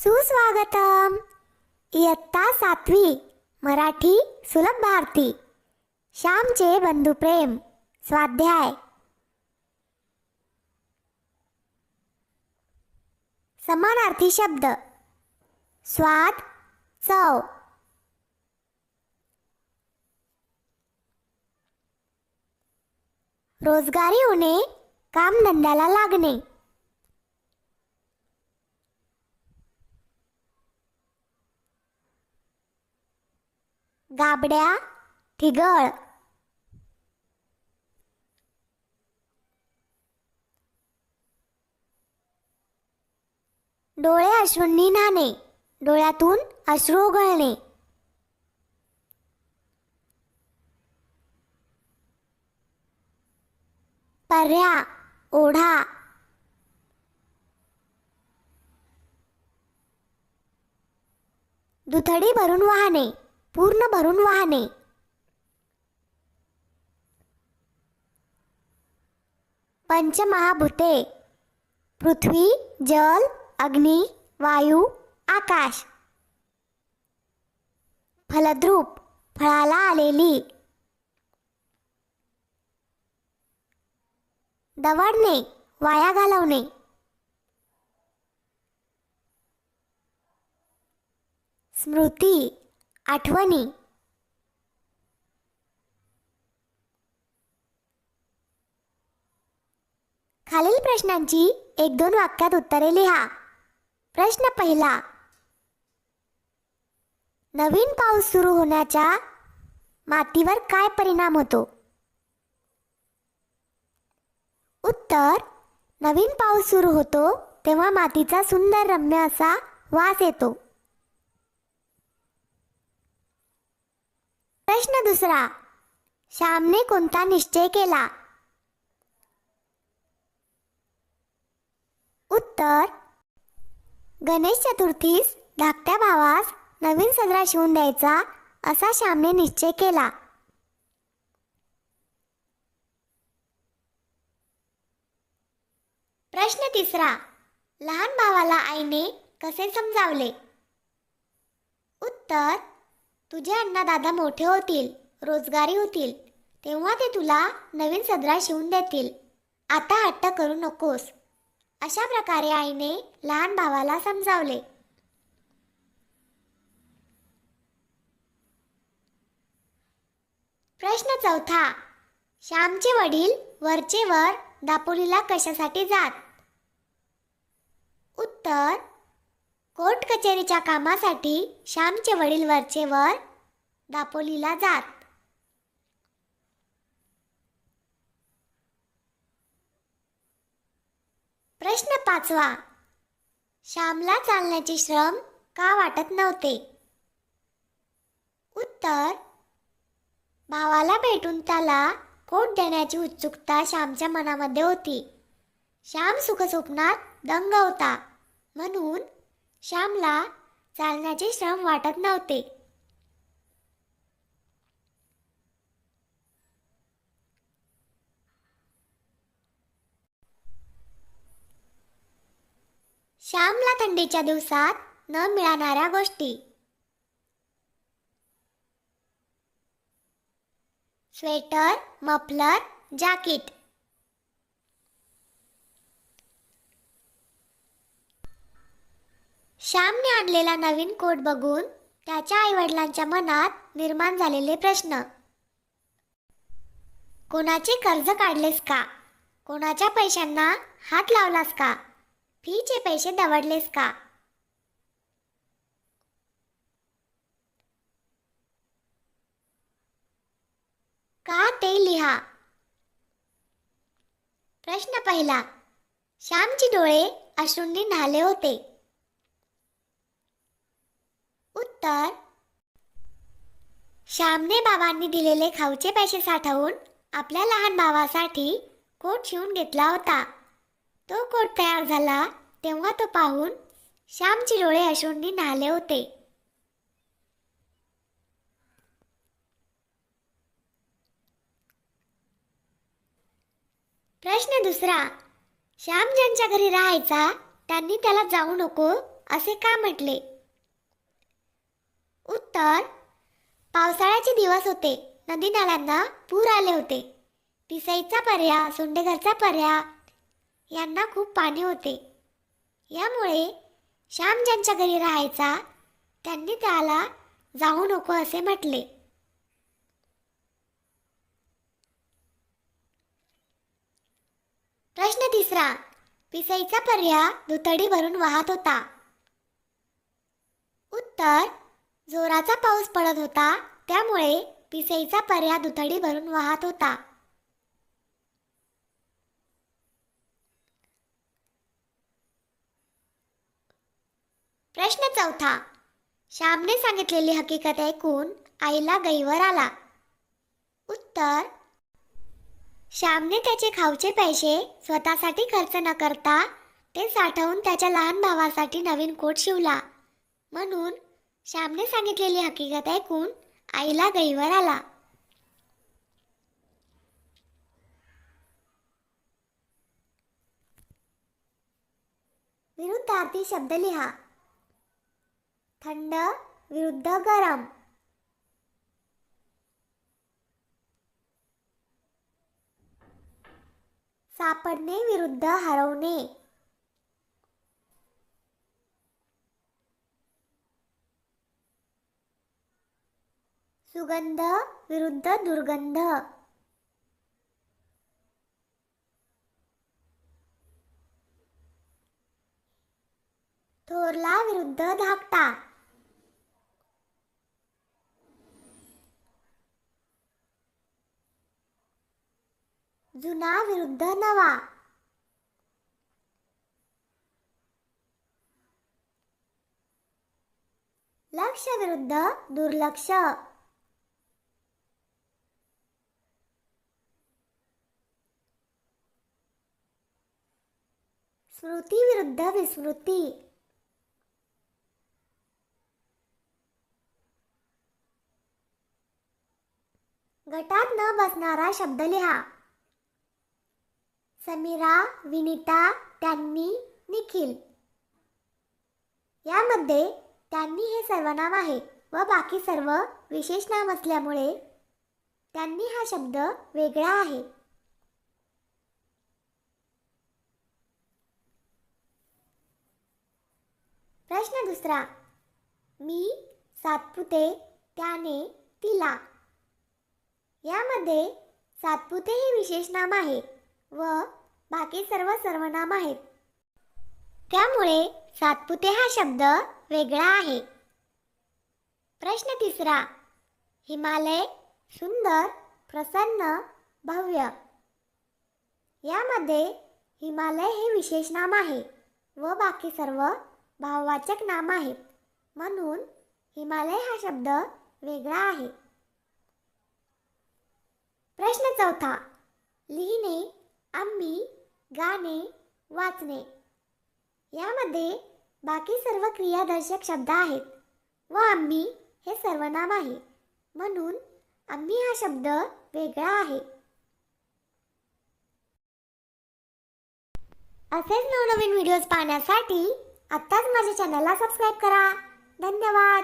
सुस्वागतम. इयत्ता सातवी मराठी सुलभ भारती. श्यामचे बंधुप्रेम स्वाध्याय. समानार्थी शब्द. स्वाद चव. रोजगारी होणे कामधंद्याला लागणे. गाबड्या ठिगळ. डोळे अश्रूंनी नाणे डोळ्यातून अश्रू उघळणे. पर्या ओढा. दुथडी भरून वाहणे. पूर्ण भरून वाहणे. पंचमहाभूते पृथ्वी जल अग्नी वायू आकाश. फलद्रूप फळाला आलेली. दवडणे वाया घालवणे. स्मृती आठवणी. खालील प्रश्नांची एक दोन वाक्यात उत्तरे लिहा. प्रश्न पहिला. नवीन पाऊस सुरू होण्याच्या मातीवर काय परिणाम होतो? उत्तर नवीन पाऊस सुरू होतो तेव्हा मातीचा सुंदर रम्य असा वास येतो. प्रश्न दुसरा. श्यामने कोणता निश्चय केला? उत्तर. गणेश चतुर्थीस धाकट्या भावास नवीन सदरा शिवून द्यायचा असा श्यामने निश्चय केला. प्रश्न तिसरा. लहान भावाला आईने कसे समजावले? उत्तर. तुझे अण्णा दादा मोठे होतील रोजगारी होतील तेव्हा ते तुला नवीन सदरा शिवून देतील. आता हट्ट करू नकोस. अशा प्रकारे आईने लहान भावाला समजावले. प्रश्न चौथा. श्यामचे वडील वरचे वर दापोलीला कशासाठी जात? उत्तर कोर्ट कचेरीच्या कामासाठी श्यामचे वडील वरचेवर दापोलीला जात. प्रश्न पाचवा. श्यामला चालण्याचे श्रम का वाटत नव्हते? उत्तर भावाला भेटून त्याला कोट देण्याची उत्सुकता श्यामच्या मनामध्ये होती. श्याम सुखस्वप्नात दंग होता. म्हणून श्यामला चालण्याचे श्रम वाटत नव्हते. श्यामला थंडीच्या दिवसात न मिळणाऱ्या गोष्टी. Sweater muffler jacket. श्यामने आणलेला नवीन कोट बघून त्याच्या आईवडिलांच्या मनात निर्माण झालेले प्रश्न. कोणाचे कर्ज काढलेस का? कोणाच्या पैशांना हात लावलास का? फीचे पैसे दवडलेस का? का ते लिहा? प्रश्न पहिला. श्यामची डोळे अश्रूंनी न्हाले होते. तर? श्यामने बाबांनी दिलेले खाऊचे पैसे साठवून आपल्या लहान भावासाठी कोट शिवून घेतला होता. तो कोट तयार झाला तेव्हा तो पाहून श्यामचे डोळे अश्रूंनी न्हाले होते. प्रश्न दुसरा श्याम ज्यांच्या घरी राहायचा त्यांनी त्याला जाऊ नको असे का म्हटले? उत्तर पावसाळ्याचे दिवस होते. नदी नाल्यांना पूर आले होते. पिसाईचा पर्या सोंडेघरचा पर्या यांना खूप पाणी होते. यामुळे श्याम ज्यांच्या घरी राहायचा त्यांनी त्याला जाऊ नको असे म्हटले. प्रश्न तिसरा पिसाईचा पर्या दुतडी भरून वाहत होता. उत्तर जोराचा पाऊस पडत होता त्यामुळे पिसईचा पर्या दुथडी भरून वाहत होता. प्रश्न चौथा. श्यामने सांगितलेली हकीकत ऐकून आईला गैवर आला. उत्तर श्यामने त्याचे खाऊचे पैसे स्वतःसाठी खर्च न करता ते साठवून त्याच्या लहान भावासाठी नवीन कोट शिवला. म्हणून श्यामने सांगितलेली हकीकत ऐकून आईला गैवर आला. विरुद्धार्थी शब्द लिहा. थंड विरुद्ध गरम. सापडणे विरुद्ध हरवणे. सुगंध विरुद्ध दुर्गंध. थोरला विरुद्ध धाकटा. जुना विरुद्ध नवा. लक्ष विरुद्ध दुर्लक्ष. स्मृती विरुद्ध विस्मृती. गटात न बसणारा शब्द लिहा. समीरा विनिता त्यांनी निखिल. यामध्ये त्यांनी हे सर्वनाम आहे व बाकी सर्व विशेष नाम असल्यामुळे त्यांनी हा शब्द वेगळा आहे. प्रश्न दुसरा. मी सातपुते त्याने तिला. यामध्ये सातपुते हे विशेष नाम आहे व बाकी सर्व सर्वनाम आहेत. त्यामुळे सातपुते हा शब्द वेगळा आहे. प्रश्न तिसरा. हिमालय सुंदर प्रसन्न भव्य. यामध्ये हिमालय हे विशेष नाम आहे व बाकी सर्व भाववाचक नाम आहेत. म्हणून हिमालय हा शब्द वेगळा आहे. प्रश्न चौथा. लिहिणे आम्ही गाणे वाचणे. यामध्ये बाकी सर्व क्रियादर्शक शब्द आहेत व आम्ही हे सर्वनाम आहे. म्हणून आम्ही हा शब्द वेगळा आहे. असेच नवनवीन व्हिडिओज पाहण्यासाठी आत्ताच माझ्या चॅनलला सबस्क्राईब करा. धन्यवाद.